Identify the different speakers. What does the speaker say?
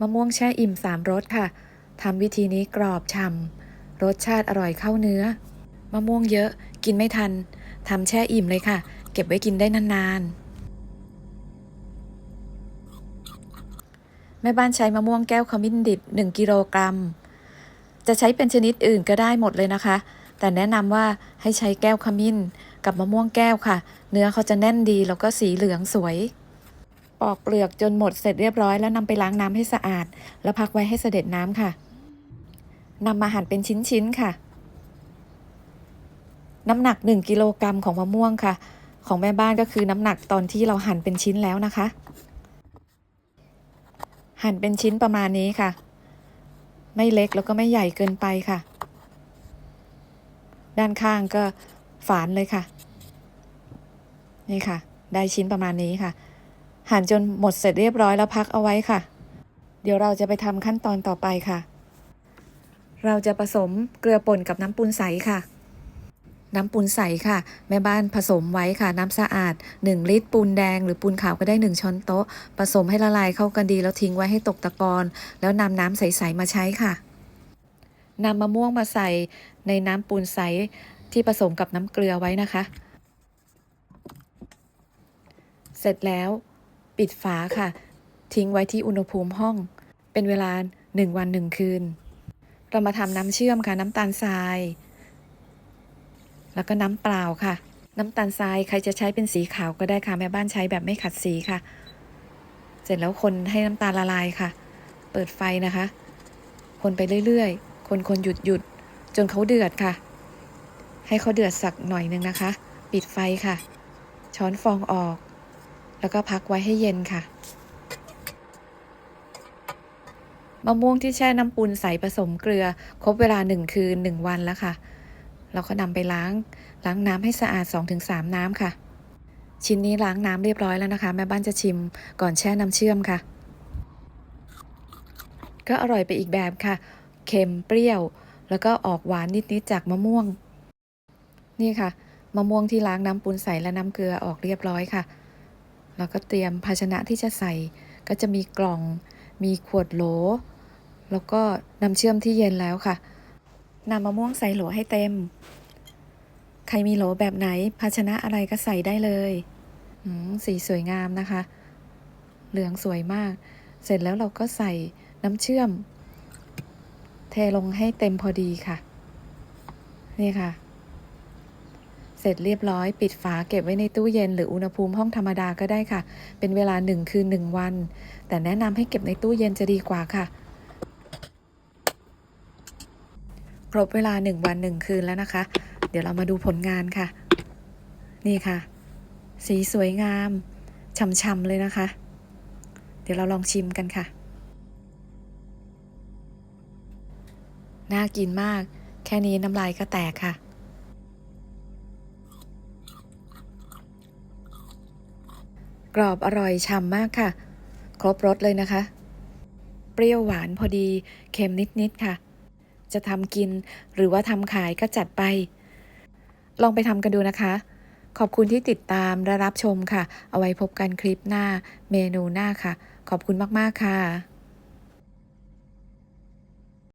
Speaker 1: มะม่วงแช่อิ่มสามรสค่ะทำวิธีนี้กรอบฉ่ำรสชาติอร่อยเข้าเนื้อ มะม่วงเยอะกินไม่ทันทำแช่อิ่มเลยค่ะ เก็บไว้กินได้นานๆ แม่บ้านใช้มะม่วงแก้วขมิ้นดิบ 1 กิโลกรัม จะใช้เป็นชนิดอื่นก็ได้หมดเลยนะคะ แต่แนะนำว่าให้ใช้แก้วขมิ้น กับมะม่วงแก้วค่ะ เนื้อเขาจะแน่นดีแล้วก็สีเหลืองสวย ปอกเปลือกจนหมดเสร็จเรียบร้อยแล้วนำไปล้างน้ำให้สะอาด แล้วพักไว้ให้เสด็จน้ำค่ะนำมาหั่นเป็นชิ้นๆค่ะ น้ำหนัก 1 กิโลกรัมของมะม่วงค่ะ ของแม่บ้านก็คือน้ำหนักตอนที่เราหั่นเป็นชิ้นแล้วนะคะ หั่นเป็นชิ้นประมาณนี้ค่ะ ไม่เล็กแล้วก็ไม่ใหญ่เกินไปค่ะ ด้านข้างก็ฝานเลยค่ะ นี่ค่ะ ได้ชิ้นประมาณนี้ค่ะ หั่นจนหมดเสร็จเรียบร้อยแล้วพักเอาไว้ค่ะ เดี๋ยวเราจะไปทำขั้นตอนต่อไปค่ะ เราจะผสมเกลือป่นกับน้ำปูนใสค่ะ น้ำปูนใสค่ะ แม่บ้านผสมไว้ค่ะ น้ำสะอาด 1 ลิตร ปูนแดง หรือปูนขาวก็ได้ 1 ช้อนโต๊ะ ผสมให้ละลายเข้ากันดีแล้วทิ้งไว้ให้ตกตะกอนแล้วนำน้ำใสๆมาใช้ค่ะนำมะม่วงมาใส่ในน้ำปูนใสที่ผสมกับน้ำเกลือไว้นะคะ เสร็จแล้ว ปิดฝาค่ะ ทิ้งไว้ที่อุณหภูมิห้อง เป็นเวลา 1 วัน 1 คืน เรามาทำน้ำเชื่อมค่ะ น้ำตาลทราย แล้วก็น้ำเปล่าค่ะ น้ำตาลทรายใครจะใช้เป็นสีขาวก็ได้ค่ะ แม่บ้านใช้แบบไม่ขัดสีค่ะ เสร็จแล้วคนให้น้ำตาลละลายค่ะ เปิดไฟนะคะ คนไปเรื่อยๆ คนคนหยุดหยุดจนเขาเดือดค่ะ ให้เขาเดือดสักหน่อยนึงนะคะ ปิดไฟค่ะ ช้อนฟองออก แล้วก็พักไว้ให้เย็นค่ะ มะม่วงที่แช่น้ำปูนใสผสมเกลือ ครบเวลาหนึ่งคืนหนึ่งวันแล้วค่ะ เราก็นำไปล้าง ล้างน้ำให้สะอาด 2-3 น้ำค่ะ ชิ้นนี้ล้างน้ำเรียบร้อยแล้วนะคะ แม่บ้านจะชิมก่อนแช่น้ำเชื่อมค่ะ ก็อร่อยไปอีกแบบค่ะ เค็มเปรี้ยว แล้วก็ออกหวานนิดๆจากมะม่วง นี่ค่ะมะม่วงที่ล้างน้ำปูนใสและน้ำเกลือออกเรียบร้อยค่ะ แล้วก็เตรียมภาชนะที่จะใส่ ก็จะมีกล่อง มีขวดโหล แล้วก็น้ำเชื่อมที่เย็นแล้วค่ะนำมะม่วงใส่โหลให้เต็ม ใครมีโหลแบบไหน ภาชนะอะไรก็ใส่ได้เลยสีสวยงามนะคะ เหลืองสวยมาก เสร็จแล้วเราก็ใส่น้ำเชื่อม เทลงให้เต็มพอดีค่ะ นี่ค่ะ เสร็จเรียบร้อย ปิดฝาเก็บไว้ในตู้เย็น หรืออุณหภูมิห้องธรรมดาก็ได้ค่ะ เป็นเวลาหนึ่งคืนหนึ่งวัน แต่แนะนำให้เก็บในตู้เย็นจะดีกว่าค่ะ ครบเวลาหนึ่งวันหนึ่งคืนแล้วนะคะ เดี๋ยวเรามาดูผลงานค่ะ นี่ค่ะ สีสวยงามช่ำๆเลยนะคะ เดี๋ยวเราลองชิมกันค่ะ น่ากินมาก แค่นี้น้ำลายก็แตกค่ะ กรอบอร่อยฉ่ำมากค่ะ ครบรสเลยนะคะ เปรี้ยวหวานพอดี เค็มนิดๆค่ะ จะทำกินหรือว่าทำขายก็จัดไป ลองไปทำกันดูนะคะ ขอบคุณที่ติดตามและรับชมค่ะ เอาไว้พบกันคลิปหน้าเมนูหน้าค่ะ ขอบคุณมากๆค่ะ